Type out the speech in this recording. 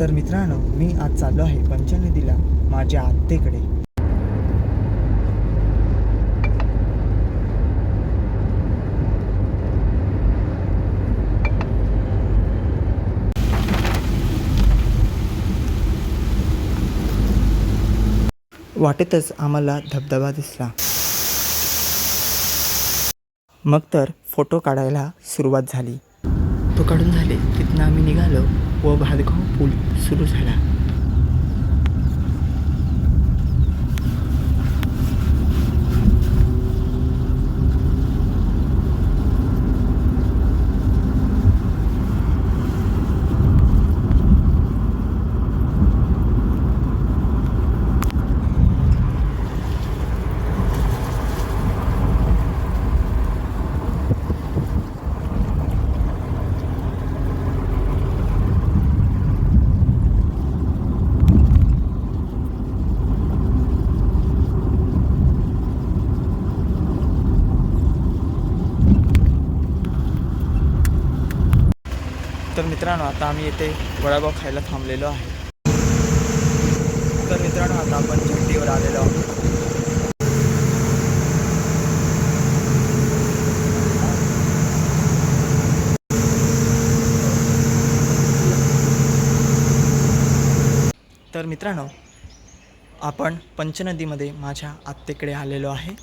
तर मित्रांनो मी आज चाललो आहे पंचनदीला माझ्या आत्तेकडे. वाटेतच आम्हाला धबधबा दिसला. मग तर फोटो काढायला सुरुवात झाली. फोटो काढून झाले तिथनं आम्ही निघालो व भादगाव पूल सुरू झाला. तर मित्रांनो आता आम्ही येथे वडापाव खायला थांबलेलो आहे. तर मित्रांनो आता आपण झेंडीवर आलेलो आहोत. तर मित्रांनो आपण पंचनदीमध्ये माझ्या आत्तेकडे आलेलो आहे.